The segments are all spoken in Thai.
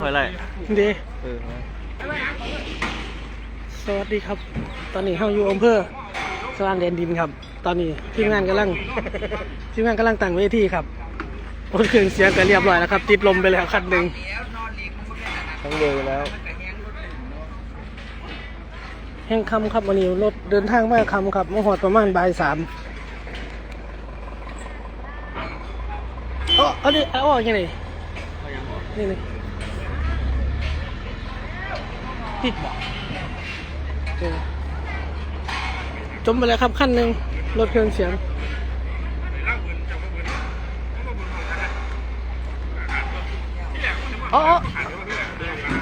เท่าไหรดีเออสวัสดีครับ ตอนนี้เฮาอยู่อำเภอสว่างแดนดินครับ ตอนนี้ทีมงานกำลังทีมงานกำลังตั้งเวทีครับรถเครื่องเสียงก็เรียบร้อยแล้วครับ ติดลมไปแล้วคันหนึ่งทั้งเลยแล้วแห่งคำครับวันนี้รถเดินทางมาคำครับมาหอดประมาณบ่ายสามเอ๋ออันนี้เอาออกยังไงนี่นี่ ติดบ่เออจมไปแล้วครับขั้นหนึ่งรถเครื่องเสียงอ๋ออ๋อ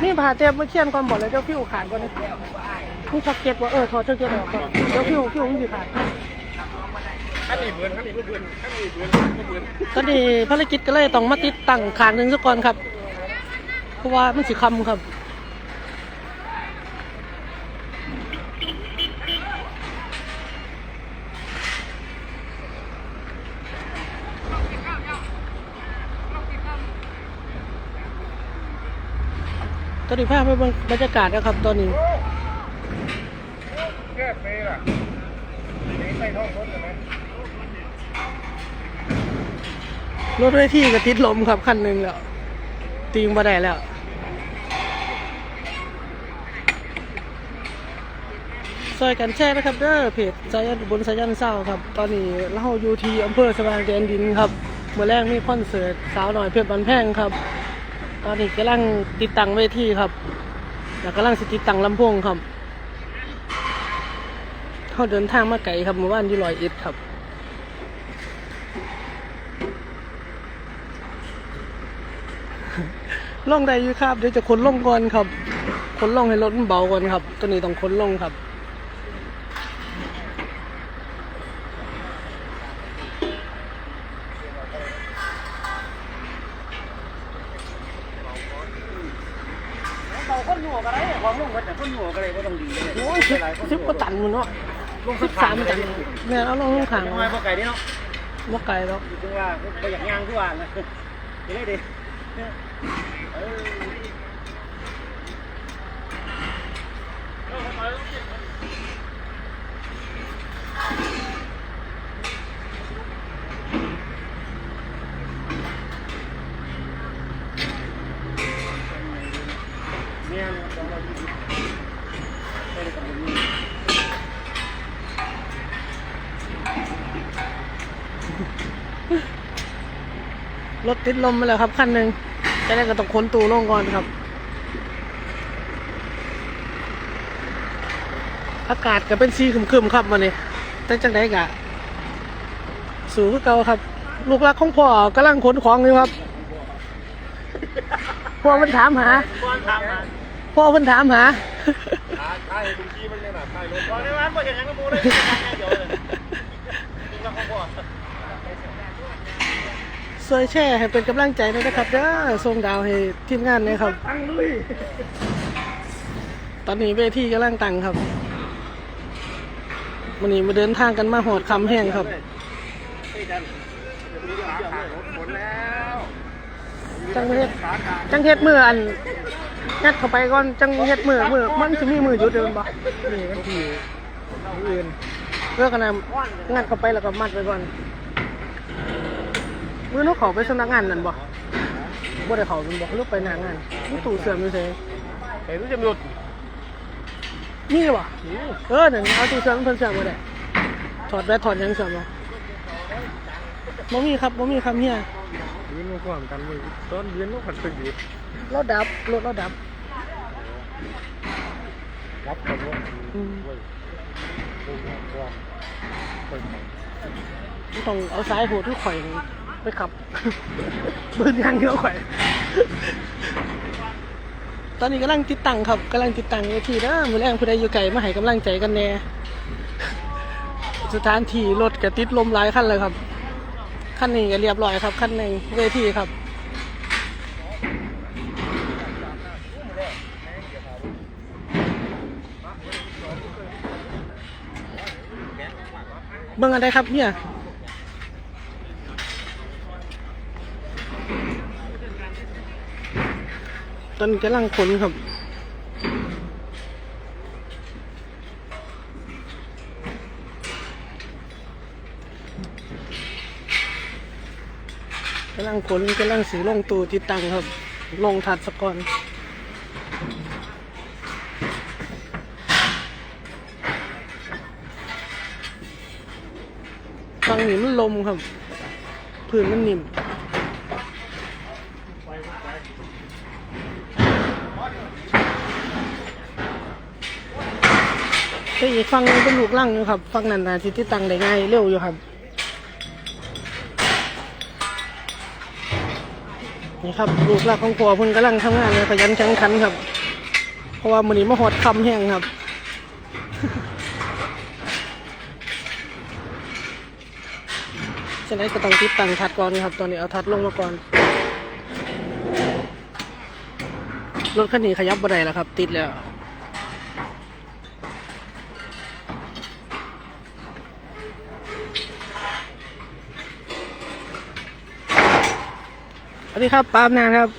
นี่ผ่าเจ็บมาเชียนก่อนบอกเลยเจ้าพี่อูขาดก่อนนะนี่ช็อกเก็ตว่าเออถอดช็อกเก็ตออกก่อนเจ้าพี่อูพี่อูมันอยู่ขาดขั้นนี้เบือนขั้นนี้ก็เบือนขั้นนี้เบือนก็เบือนก็ดีภารกิจก็เลยต้องมาติดตั้งขางหนึ่งซะก่อนครับ เพราะว่ามันสิคำครับ ตอนนี้ภาพไปเบิ่งบรรยากาศนะครับตอนนี้แก้เปย์ล่ะนี่ใส่ท้องรถเลยไหมรถเวทีก็ติดลมครับคันหนึ่งแล้ว ตีงมาได้แล้ว ซอยกันแช่นะครับเด้อเพจสายันบนสายันเศร้าครับ ตอนนี้เราอยู่ที่อำเภอสว่างแดนดินครับ เมื่อแรกมีคอนเสิร์ตสาวหน่อยเพชรบันแพงครับต อนนี้กำลังติดตั้งเวทีครับแล้วกำลังสติดตั้งลำโพงครับเขาเดินทางมาไกลครับเมื่อวานอยู่ลอยเอ็ดครับล่องได้อยู่ครับเดี๋ยวจะขนล่องก่อนครับขนล่องให้รถมันเบาก่อนครับ ตัวนี้ต้องขนล่องครับ เบาคนหนวกอะไรความมุ่งก็แต่คนหนวกอะไรก็ต้องดีเลย โอ้ยสิบสิบกว่าตันมันเนาะสิบสามตั นเนี่ยเอาลงลงขางทำไมพอไก่นี่เนาะว่าไกลแล้วถึงว่าไปอยากย่างทุกวันนะจะได้ดิเออเนี่ยสองร้อยยี่สิบได้เลยกับผมนี่ รถติดลมมาแล้วครับคันหนึ่งจะได้ก็ต้องขนตูลงก่อนครับ อากาศก็เป็นสีครึมๆครับวันนี้แต่จังไดกะ สูงคือเก่าครับ ลูกรักของพ่อกำลังขนของอยู่ครับพ่อเพิ่นถามหาก่อนทำมาพ่อเพิ่นถามหาถ่ายตรงที่มันเนี่ยนะถ่ายรถก่อนในร้านบ่เห็นยังกระมูเลยเดี๋ยวเลยจริงแล้วเขาบอก ช่วยแชร์ให้เป็นกำลังใจด้วยนะครับเด้อส่งดาวให้ทีมงานนะครับ ตั้งลุยตอนนี้เวทีกำลังตั้งครับวันนี้มาเดินทางกันมาหอดคำแห้งครับผลแล้วจังเฮ็ดจังเฮ็ดมืออันยัดเข้าไปก่อนจังเฮ็ดมือมือมันจะมีมือหยุดเดินบ่นี่มันทีอื่นเพื่อกันนะงัดเข้าไปแล้วก็มัดไว้ก่อน มือนุกเขาไปสำนักงานนั่นบ่บ่ได้เขาเป็นบ่ลูกไปหน้างานมีตู้เสื่อมอยู่เฉยเห็นจะหยุดนี่บ่เออนั่นเอาตู้เสื่อมเพิ่นเสื่อมบ่ได้ถอดแบตถอดหยังเสื่อมบ่บ่มีครับบ่มีคำเฮียยืนมาก่อนกันเลยตอนยืนต้องผัดตึกหยุดเราดับรถเราดับรับกันว่าอืมว่าต้องเอาซ้ายโหดที่ข่อย ไปขับเบิร์นยางเดียวข่อตอนนี้กำลังติดตั้งครับกำลังติดตั้งเวทีนะมือแรงผู้ใดอยู่ไกลมาให้กำลังใจกันแน่สถานที่รถก็ติดลมหลายคันเลยครับคันนี้ก็เรียบร้อยครับคันหนึ่งเวทีครับเบิ่งอะไรครับเนี่ย ตอนนกำลังขนครับ กำลังขนกำลังสีลงตูติดตังครับ ลงถัดสกอนฟังนี่มันลมครับ พื้นมันนิ่ม แต่อีกฟังนึงเป็นลูกลังอยู่ครับฟังนั้นนะที่ติดตังได้ง่ายเร็วอยู่ครับ นี่ครับลูกหลักของผัวเพิ่นกำลังทำงานเลยขยันแข็งขันครับ เพราะว่ามื้อนี้มาหอดคำแห้งครับฉะนั้นก็ต้องติดตั้งทัดก่อนครับ ตอนนี้เอาทัดลงมาก่อน รถคันนี้ขยับบ่ได้แล้วครับ ติดแล้ว วัสดีครับปามนานครับ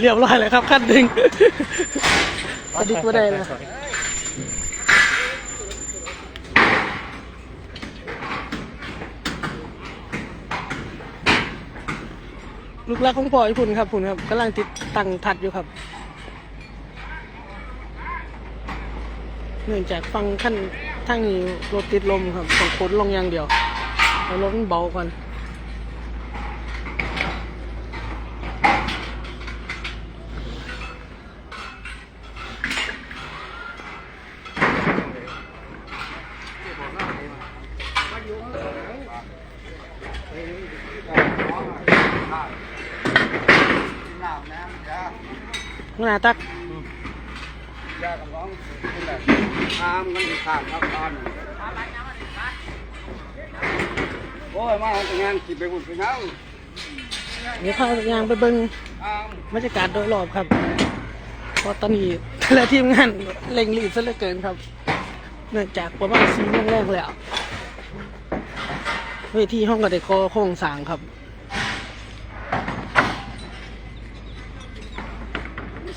เรียบร้อยเลยครับขั้นหนึ่งสวัสดีก็ได้นะลูกรักของพ่อไอ้พุ่นครับพุ่นครับกำลังติดตั้งทัดอยู่ครับ เนื่องจากฟังขั้นทั้งนี้รถติดลมครับต้องขนลงอย่างเดียวเอารถมันเบาก่อน น้าตักยากับน้องเป็นแบบอ้ามกันที่ข้างครับตอนโอ้ยมาเอาแต่งานกินไปหุ่นไปเงาเดี๋ยวพายางไปเบิ้งอ้ามบรรยากาศโดยรอบครับเพราะตอนนี้แต่ละทีมงานเร่งรีบซะเหลือเกินครับ เนื่องจากประมาณสี่โมงแรกแล้วเวทีห้องกระเดคอโครงสร้างครับ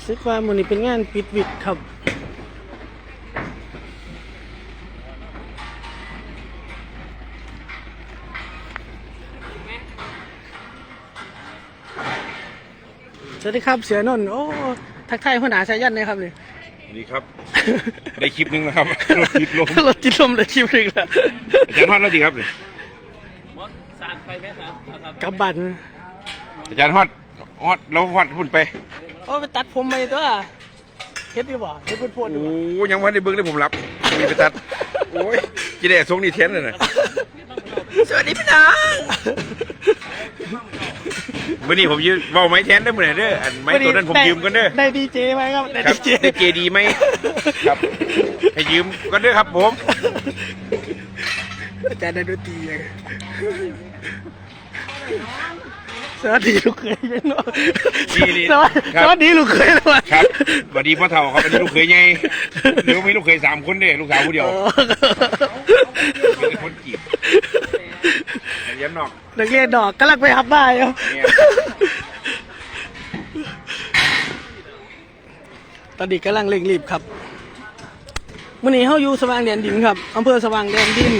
สึกว่ามันนี้เป็นงานปิดวิกครับสวัสดีครับเสือนนท์โอ้ทักทายหัวหน้าชายันนะครับนี่สวัสดีครับ ได้คลิปหนึงนะครับรถติดลมรถจิตลมเลยชิมถึงแล้วอาจารย์ฮอดแล้วดีครับนี่กลับบันอาจารย์ฮอดฮอดแล้วฮอดพุ่นไป โอ้ไปตัดผมไปตัวเฮ็ดดีบ่เฮ็ดพูดพูดดีโอ้บ่ยังวันได้เบิ้งเลยผมรับมีไปตัด โอ้ยจีได้ทรงนี่เทนเลยนะสวัสดีพี่น้องวันนี้ผมยืมเบาไม้แทนได้เมื่อไหร่เด้ออันไม้ตัวนั้นผมยืมกันเด้อได้ดีเจไหมครับได้ครัดีบเจได้เจดีไหมครับให้ยืมกันเด้อครับผมอาจารย์ได้ดนตรีเลย สวัสดีลูกเขยยังเนาะนี่นี่สวัสดีครับ สวัสดีลูกเขยแล้ววะครับสวัสดีพ่อเฒ่าครับอันนี้ลูกเคยไงเดี๋ยวมีลูกเคยสามคนเด้อลูกสาวคนเดียวอ๋อเป็นคนจีบเรียันนอก นักเรียนดอกกำลังไปหับบ้านอยู่เนี่ย ตอนนี้กำลังเร่งรีบครับมื่อนี้เขาอยู่สว่างแดนดินครับอำเภอสว่างแดนดิน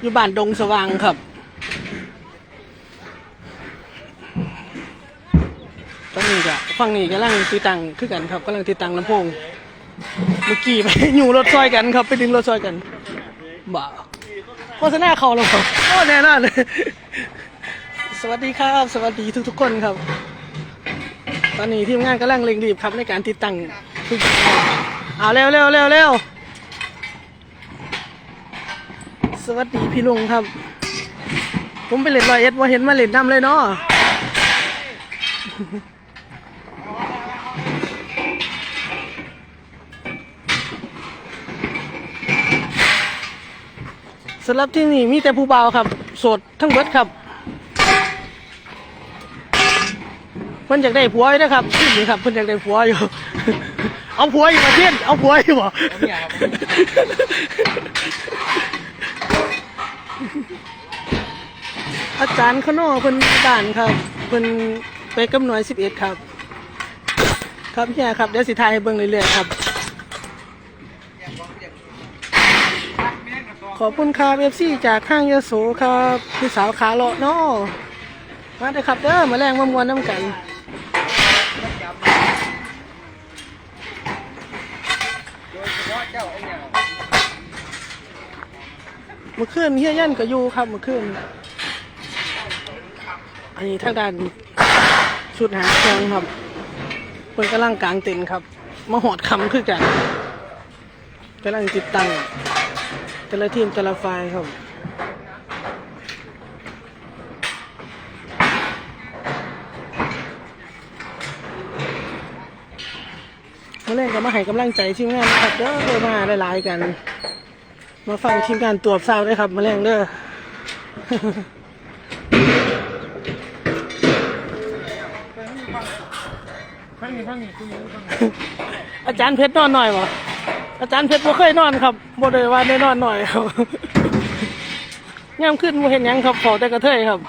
อยู่บ้านดงสว่างครับ ตอนนี้ก็ ฝั่งนี้กำลังติดตั้งคือกันครับกำลังติดตั้งลำโพงเมื่อกี้ไปอยู่รถซอยกันครับ ไปดึงรถซอยกันบ่าโฆษณาเขาแล้วครับโอ้แน่นอนเลยสวัสดีครับ สวัสดีทุกๆคนครับ ตอนนี้ทีมงานกำลังเร่งรีบครับในการติดตั้งทุกอย่างเอาเร็วเร็วเร็วเร็วสวัสดีพี่ลุงครับ ผมไปเล่นรอยเอ็ดว่าเห็นมาเล่นน้ำเลยเนาะ สำหรับที่นี่มีแต่ผู้บ่าครับโสดทั้งเบิดครับเพิ่นอยากได้ผัวอยู่นะครับนี่ครับเพิ่นอยากได้ผัวอยู่ เอาผัวอยู่มาเทียนเอาผัวอยู่บ่อาจารย์ขนอเพิ่นมีบ้านครับเพิ่นไปกับหน่วยสิบเอ็ดครับ ครับเฮียครับเดี๋ยวสิทายให้เบิ่งเรื่อยๆครับ ขอบคุณครับเอฟซีจากข้างยโสครับพี่สาวขาเลาะเนาะมาเด้ครับเด้อมาแรงมามวนน้ำกันเมื่อคืนเฮียยันก็อยู่ครับเมื่อคืนอันนี้ทางด้านชุดหาเครื่องครับเพิ่นกำลังกลางเต็นครับ มาหอดคำคือกันกำลังติดตั้ง แต่ละทีมแต่ละฝ่ายครับมื่อแรกก็มาให้กำลังใจทีมงานนะครับเด้อมาหลายๆกัน มาฟังทีมงานตรวจซาวด้วยครับ มาแรงเด้ออาจารย์เพชรนอนหน่อยวะ อาจารย์เพชรบ่เคยนอนครับบ่ได้ว่าได้นอนหน่อยครับย่ามขึ้นบ่เห็นหยังครับขอแต่กระเทยครับ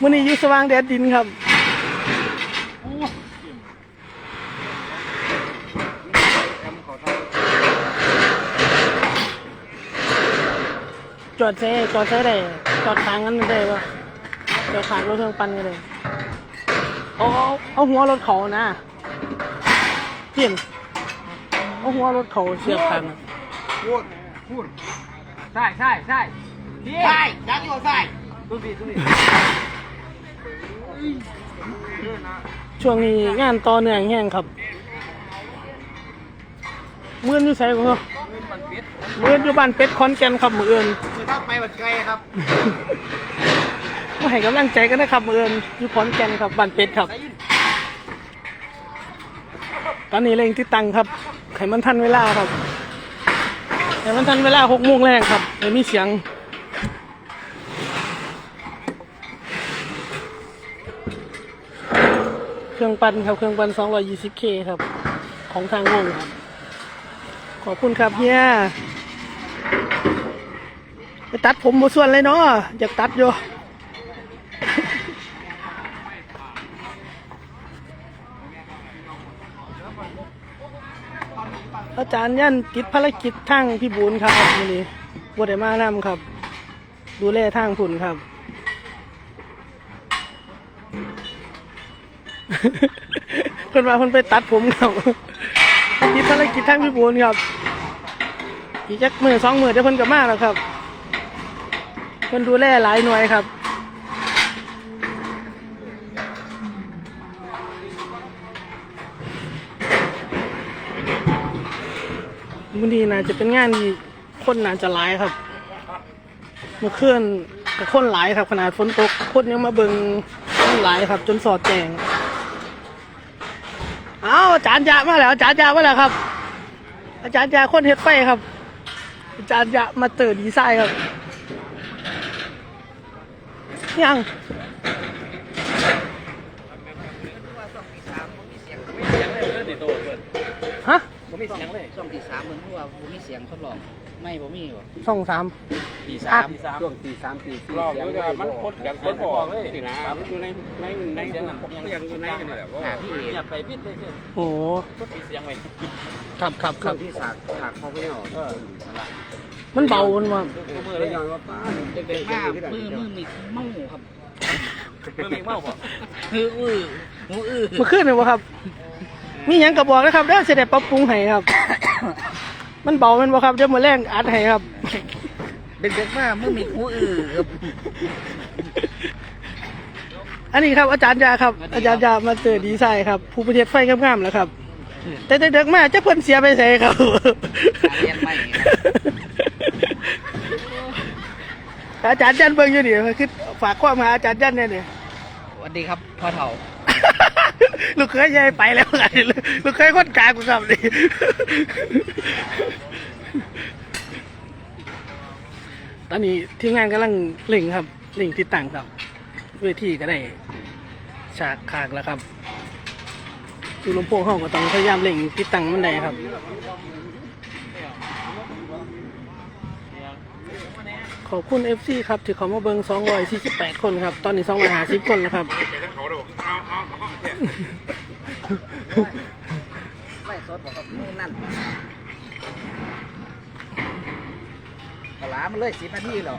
มื้อนี้อยู่สว่างแดดดินครับ จอดเซ่จอดเซ่ได้จอดทางนั้นได้ปะจอดทางรถเครื่องปั่นก็ได้ เอาเอาเอาหัวรถเขานะเพียนเอาหัวรถเขาเสียบทางอะพูดพูดใช่ใช่ใช่พี่ใช่ยักษ์อยู่ใช่ตุ้มพี่ตุ้มพี่ช่วงนี้งานต่อเนื่องแห้งครับมื่อนอยู่ไสบ่ครับมื่อนอยู่บ้านเป็ดคอนแก่นครับมื้ออื่นคือถ้าไปบัดไกลครับ มาให้กำลังใจกันนะครับเออื่นอยู่ขอนแกนครับบ้านเป็ดครับ ตอนนี้เร่งที่ตังครับไขมันทันเวลาครับไขมันทันเวลาหกโมงแรงครับเดี๋ยวมีเสียงเครื่องปั่นครับ เครื่องปั่น 220K ครับ ของทางวงครับ ขอบคุณครับเฮียไปตัดผมบส่วนเลยเนาะอยากตัดอยู่ อาจารย์ยันติดภารกิจทางพี่บุญครับวันนี้บไดมานำครับ ดูแลทางผุนครับเพิ่นมาเพิ่นไปตัดผมครับติดภารกิจทางพี่บุญครับอีกจักมือสองมือเดี๋ยวเพิ่นกับมาแล้วครับเพิ่นดูแลหลายหน่วยครับ นี้น่าจะเป็นงานที่คนน่าจะหลายครับเมื่อนก็คนหลายครับ ขนาดฝนตกคนยังมาเบิงคนหลายครับ จนสอดแจงเอาอาจารย์ยะมาแล้วอาจารย์ยะมาแล้วครับ อาจารย์ยะคนเฮ็ดไฟครับ อาจารย์ยะมาเตอร์ดีไซน์ครับยังฮะ ผ มมีเสียงเลยช่วงที่สามเหมือนว่าผมมีเสียงทดลอง ไม่ผมมีบ่ช่องสามตีสามตีสามช่วงตีสามตีสี่รอบนี้ก็มันพดกันพดบอกเลยสินะอยู่ในในในเสียงนั้นยังอยู่ในกันนี่แหละว่าหาพี่เอกอย่าไปพิษเลยโอ้โหพดตีเสียงไว้ครับครับคช่รัวบงที่สากสากเขาไม่ออกเออมันเบามันว่ามือเลยยังว่าป้าเด็กๆมากมือมือมีเมาครับมือมีเมาบ่มืออื้อมืออื้อเมื่อคืนเลยวะครับ มีหยังกระบอกนะครับเด้อเสได็จปรับปรุงให้ครับ มันเบาแมันบ่ครับเดี๋ยวมาแรงอัดให้ครับ เด็กๆมากมือมีหูอื้อครับอันนี้ครับอาจารย์ยาครับ อาจารย์ยามาเจอดีไซน์ครับ ผู้ประเทศไฟงามๆแล้วครับ แต่เด็กๆมาจะเพิ่นเสียไปใส่ครับ เรียนไม่ครับอาจารย์ยันเบิ่งอยู่นี่คือฝากความหาอาจารย์ยันเนี่ยนี่สวัสดีครับพ่อเฒ่า ลูกเคยยายไปแล้วไงลูกเคยคนกลางกูครับนี่ตอนนี้ที่งานกำลังเล่งครับเล่งติดตั้งครับเวทีก็ได้ฉากขากแล้วครับดูลำโพงห้องก็ต้องพยายามเล่งติดตั้งมันได้ครับ ขอบคุณ FC ครับที่เขามาเบิง248 คนครับ ตอนนี้250คนแล้วครับ ไม่สดบอกกับนู่นนั่นกลามันเลยสิบนาทีแล้ว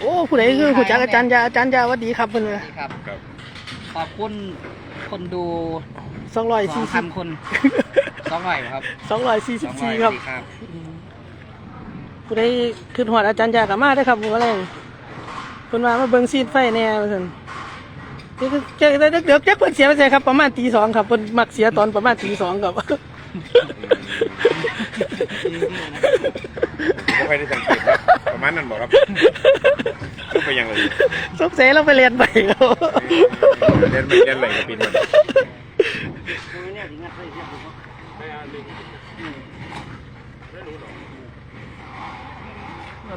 โอ้ผู้ใดคือผู้จักอาจารย์ยาอาจารย์ยาหวัดดีครับเพิ่นว่านี่ครับ ครับ ขอบคุณคนดูสอง240พันคนสองร้อยครับ244ครับครับ ผู้ใดขึ้นหอดอาจารย์ยากลับมาได้อครับผมว่าแรงเพิ่นว่ามาเบิ่งซีดไฟแน่ว่าซั่นเจ๊เด็กเด็กจักเพิ่นเสียไปใส่ครับประมาณตีสองครับเพิ่นมักเสียตอนประมาณตีสองครับไม่ค่อยได้สังเกตครับประมาณนั้นบอกครับก็ไปยังเลยสงสัยเราไปเรียนไปแล้วเล่นไม่เล่นอะไรกับปีนมัน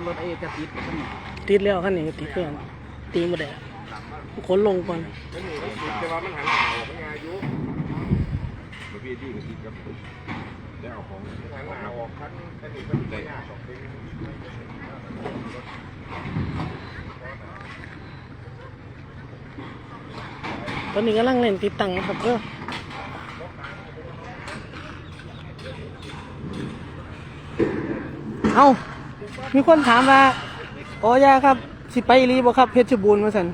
รถเอกติดติดแล้วคันนี้ก็ติดเครื่องตีหมดแล้วขนลงก่อนแต่ว่ามันหันหน้าออกมันอายุมันพี่ดีกับพี่กับได้เอาของหันหน้าออกคันอันนี้ก็ได้สองปีตอนนี้กำลังเล่นติดตั้งนะครับเด้อเอา มีคนถามว่าอ๋อยาครับ สิไปอีหลีบ่ครับเพชรบูรณ์มาสัน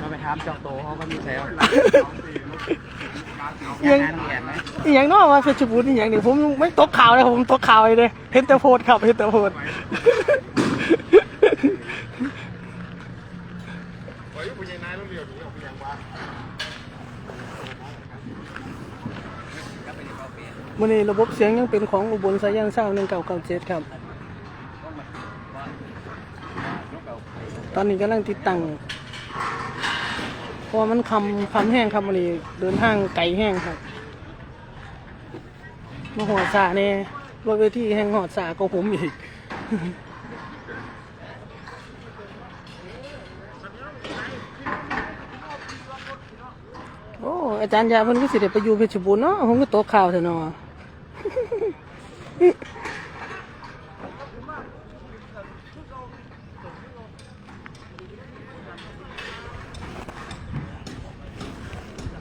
เราไปถามเจ้าโตเขาก็มีแซวอิหยังงานแก่ไหมอหย่างเนอกว่าเพชรบูรณ์อหย่างนี้ผมไม่ตกข่าวเลยผมตกข่าวเลยเด้เห็นแต่โพสต์ครับเห็นแต่โพสต์โอ้ยผู้ใหญ่นายต้องเรียวหนีออกไปยังวะมื่อนี้ระบบเสียงยังเป็นของอุบลสายันเศร้าหนึ่งเก่าเก่าเจ็ดครับ ตอนนี้กำลังติดตั้งเพราะมันคำคำแห้งครับวันนี้เดินทางไกลแห้งครับมาหอดสาเนี่ยรถเวทีแห้งหอดสาก็ผมอีกโอ้อาจารย์ยาเพิ่นก็สิได้ไปอยู่เพชรบูรณ์เนาะผมก็ตกข่าวเถอะเนาะ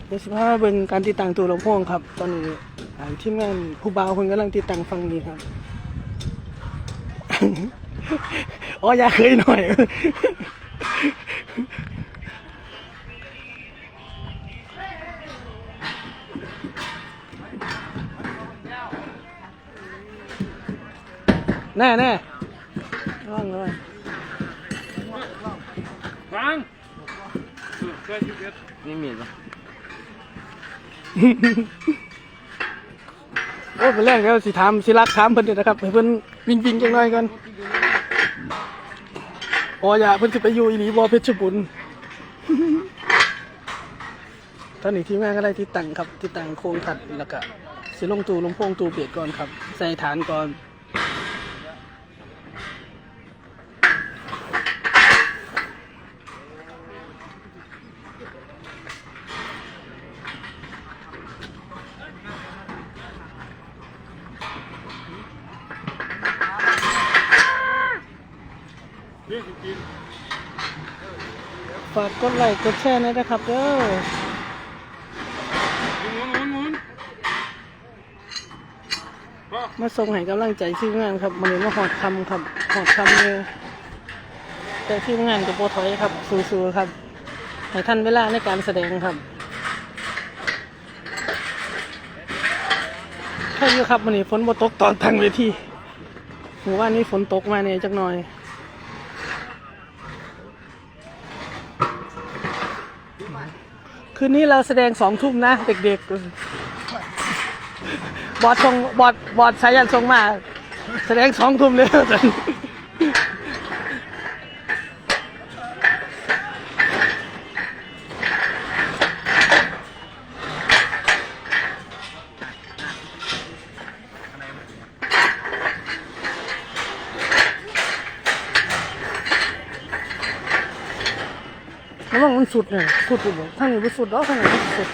เดี๋ยวสิพาเบิ่งการติดตั้งตัวลำโพงครับ ตอนนี้อ่าทีมงานผู้บ่าวเพิ่นกำลังติดตั้งฟังนี้ครับ อ๋ออย่าเคยหน่อย แน่แน่ระวังระวังฟังเสื้อชิบเอ็ดนี่มีด โอ้เป็นแรกแล้วสิถามสิรักถามเพิ่นเด้อนะครับให้เพิ่นวิ่งวิ่งจังหน่อยกันอ๋ออย่าเพิ่นสิไปอยู่อีหลีบ่เพชรบุญตอนนี้ที่แม่ก็ได้ที่ตังครับที่ตังโครงถัดแล้วก็สิลงตูลงโพงตูเปียกก่อนครับ ใส่ฐานก่อน เรื่องจริง ฝากกดไลค์กดแชร์หนอยนะครับเด้อหมุนหมุนหมุนก็มาส่งให้กำลังใจทีมงานครับมันนี้มาหอดคำครับหอดคำเลยแต่ทีมงานกับโบถอยครับสู้ๆครับให้ท่านเวลาในการแสดงครับใช่อยู่ครับมันนี้ฝนบ่ตกตอนตั้งเวทีหมู่ว่านนี้ฝนตกมาเนี่ยจักหน่อย คืนนี้เราแสดงสองทุ่มนะเด็กๆ บอดทรงบอดบอดสายันทรงมา แสดงสองทุ่มเลย สุดเนี่ยสุดอยู่บ่ทางนี้มันสุดแล้วทางนี้มันสุด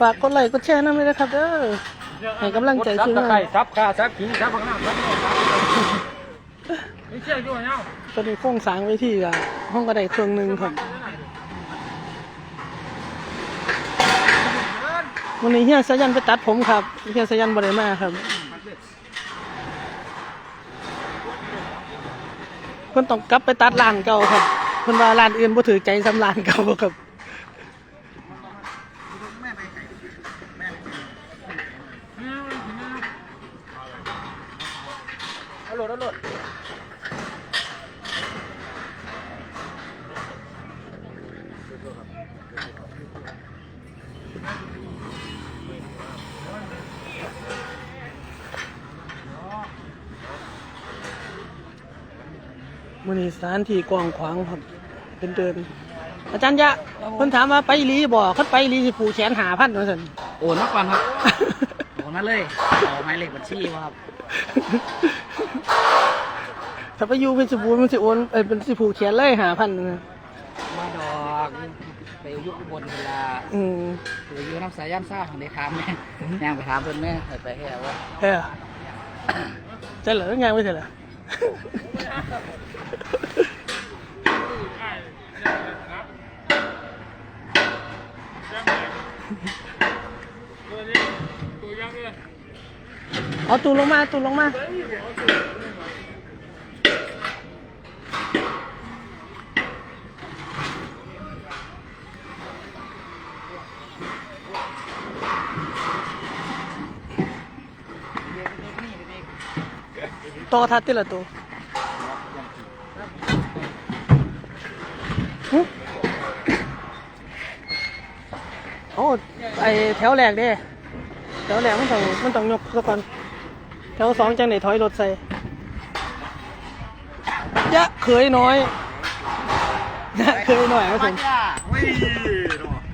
ฝากกดไลค์กดแชร์นั่นเลยนะครับเด้อให้กำลังใจทีมงานซับขาซับขิงซับข้างหน้าซับไม่เชื่อด้วยเนาะตอนนี้โครงสร้างไว้ที่อะห้องกระไดเครื่องหนึ่งครับวันนี้เฮียสายันไปตัดผมครับเฮียสายันบริมาครับ มันต้องกลับไปตัดร้านเก่าครับคนว่าร้านอื่นบ่ถือใจสำร้านเก่าครับเอาโหลดเอาโหลด สถานที่กว้างขวางครับเป็นเดินอาจารย์ยะเพิ่นถามว่าไปอีหลีบ่คันไปอีหลีสิผูกแขนหาพันว่าซั่นโอนมาก่อนครับ โอนมาเลยเอาหมายเลขบัญชีมาครับถ้าไปอยู่เพชรบูรณ์มันสิโอนเอ้ยเป็นสิผูกแขนเลยหาพันนะมาดอกไปอยุคบนเวลาอืมไปอยู่น้ำสายย่านซ่าของในถามแม่ย่างไปถามเพิ่นแม่ไปไปแค่ว่าเฮ้ยจะเหลือไงไม่ใช่เหรอ เอาตูลงมาตูลงมาโต่อทัดติละตัวหึโอ้ไอ แถวแรกเด้แถวแรกมันต้องมันต้องยกซะก่อน แถวสองจังไหนถอยรถใส่ยะเคยน้อยยะเคยหน่อยครับผม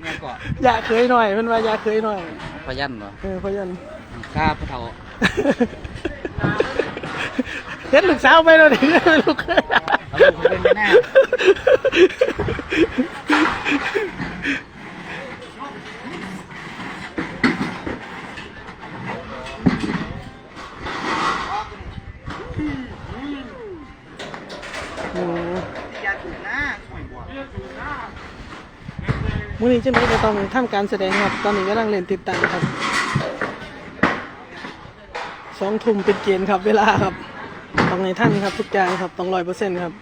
แม่ก่อนยะเคยหน่อยมันว่ายะเคยหน่อยพยันเหรอเออพยันข้าพระเฒ่าเฮ็ดลูกสาวไปแล้วดิลูกเอาลูกมาเป็นแม่ อืม มื้อนี้จะมีก็ต้องทำการแสดงครับ ตอนนี้กำลังเล่นติดตั้งครับสองทุ่มเป็นเกณฑ์ครับ เวลาครับต้องในท่านครับ ทุกอย่างครับต้องร้อยเปอร์เซ็นต์ครับ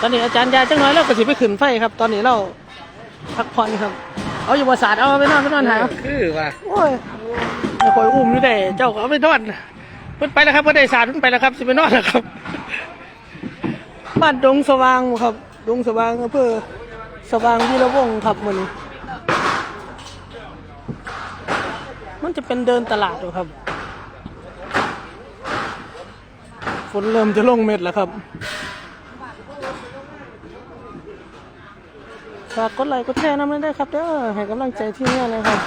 ตอนนี้อาจารย์ยาจังน้อยเราก็สิไปขึ้นไฟครับ ตอนนี้เราพักผ่อนครับ เอาอยู่บนศาสตร์เอาไปนอนไปนอนหาคือว่าโอ้ยไม่คอยอุ้มนี่แต่เจ้าก็เอาไปนอนเพิ่นไปแล้วครับเพิ่นได้ศาสตร์เพิ่นไปแล้วครับสิไปนอนแล้วครับ บ้านดงสว่างครับ ดงสว่างอำเภอสว่างวีระวงครับมันมันจะเป็นเดินตลาดอยู่ครับ ฝนเริ่มจะลงเม็ดแล้วครับฝากกดไลค์กดแชร์น้ำมันได้ครับเด้อให้กำลังใจทีมงานเลยครับ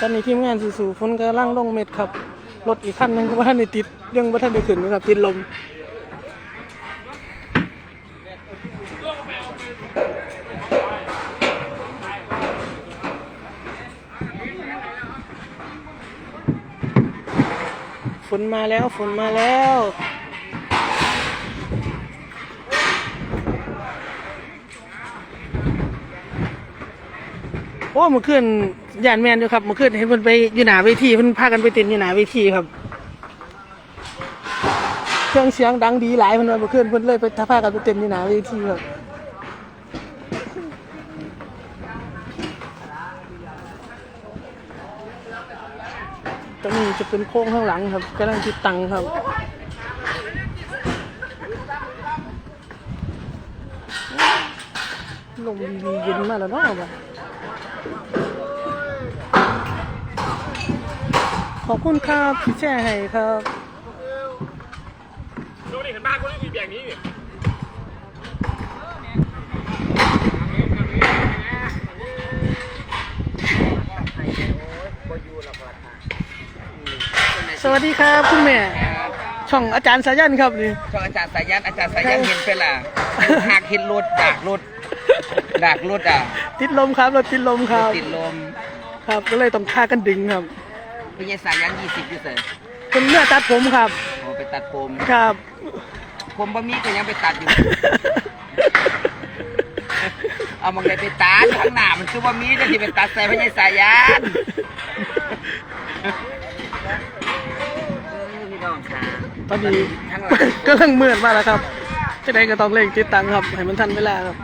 ตอนนี้ทีมงานสู่ๆฝนกำลังลงเม็ดครับ รถอีกคันหนึงก็ว่าท่านได้ติดยังว่าท่านได้ขึ้นนะครับติดลม นมาแล้วฝนมาแล้ว โอ้เมื่อคืนยานแมนอยู่ครับเมื่อคืนเห็นเพิ่นไปอยู่หนาเวทีเพิ่นพากันไปเต้นอยู่หนาเวทีครับ เครื่องเสียงดังดีหลายเพิ่นว่าเมื่อคืนเพิ่นเลยไปพากันไปเต้นอยู่หนาเวทีครับ ตรงนี้จะเป็นโค้งข้างหลังครับกำลังติดตังครับลมดีเย็นมากแล้วเนาะบ่ขอบคุณครับที่แชร์ให้ครับดูนี่เห็นบ้านกูนี่มีแบบนี้นี่ สวัสดีครับคุณแม่ ช่องอาจารย์สายันครับนี่ ช่องอาจารย์สายันอาจารย์สายันเห็นเป็นล่ะหากเห็นรถจากรถดักรถอะติดลมครับรถติดลมครับติดลม ครับก็เลยต้องฆ่ากันดึงครับพี่ยายสายยันยี่สิบอยู่เสยเป็นเมื่อตัดผมครับโอ้ไปตัดผมครับ ผมบะมีก็ยังไปตัดอยู่เอามองได้ไปตัดข้างหน้ามันคือบะมีจะที่ไปตัดใส่พี่ยายสายยันเออพี่น้องค่ะ ตอนนี้ ข้างหลังก็ลังมืดมากแล้วครับจะได้ก็ต้องเร่งติดตังค์ครับ ให้มันทันเวลาครับ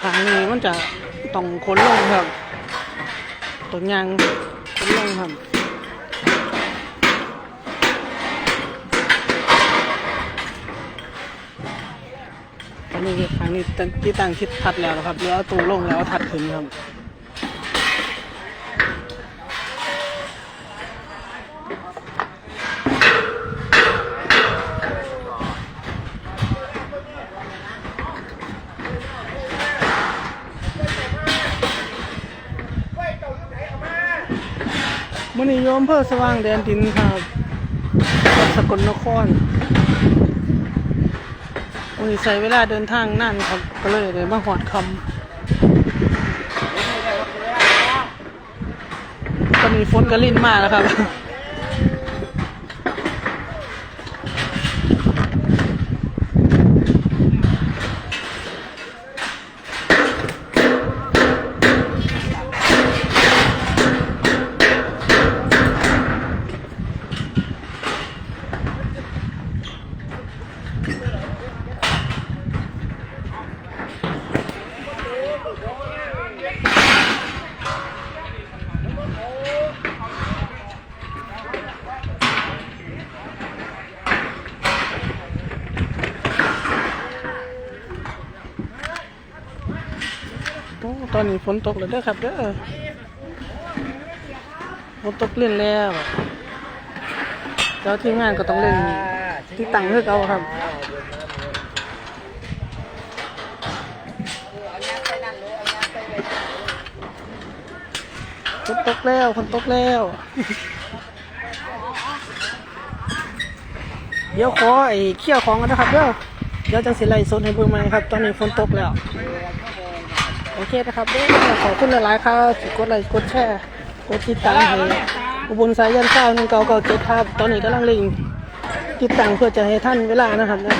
ทางนี้มันจะ ต้องคนลงครับตัวยางคนลงครับตอนนี้ทางนี้ที่ตั้งทิศทัดแล้วนะครับเหลือเอาตูลงแล้วทัดขึ้นครับ มื่อนี้โยมเพื่อสว่างแดนดินครับจังหวัดสกลนครมื่อนี้ใช้เวลาเดินทางนานครับก็เลยเลยมาหอดคำตอนนี้ฝนกระลิ่นมาแล้วครับ ตอนนี้ฝนตกแล้วเด้อครับเด้อฝนตกเล่นแล้วเจ้าทีมงานก็ต้องเล่นที่ตั้งเพื่อเขาครับฝนตกแล้วฝนตกแล้ว เดี๋ยวขอไอ้เขี่ยวของกันนะครับเด้อเดี๋ยวจังสิไล่สนให้เบิ่งใหม่ครับ ตอนนี้ฝนตกแล้วโอ เคนะครับเด้อขอบคุณหลายๆครับกดไลค์กดแชร์กดติดตามให้อุบลสายยันเช้าหนึ่งเก้าเก้าเจ็ดครับตอนนี้กำลังเลิงติดตั้งเพื่อจะให้ท่านเวลานะครับนะ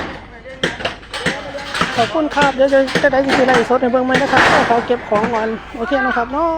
ขอบคุณครับเดี๋ยวจะจะได้สิไล่สดในเบื้องไหม่นะครับขอเก็บของก่อนโอเคนะครับเนาะ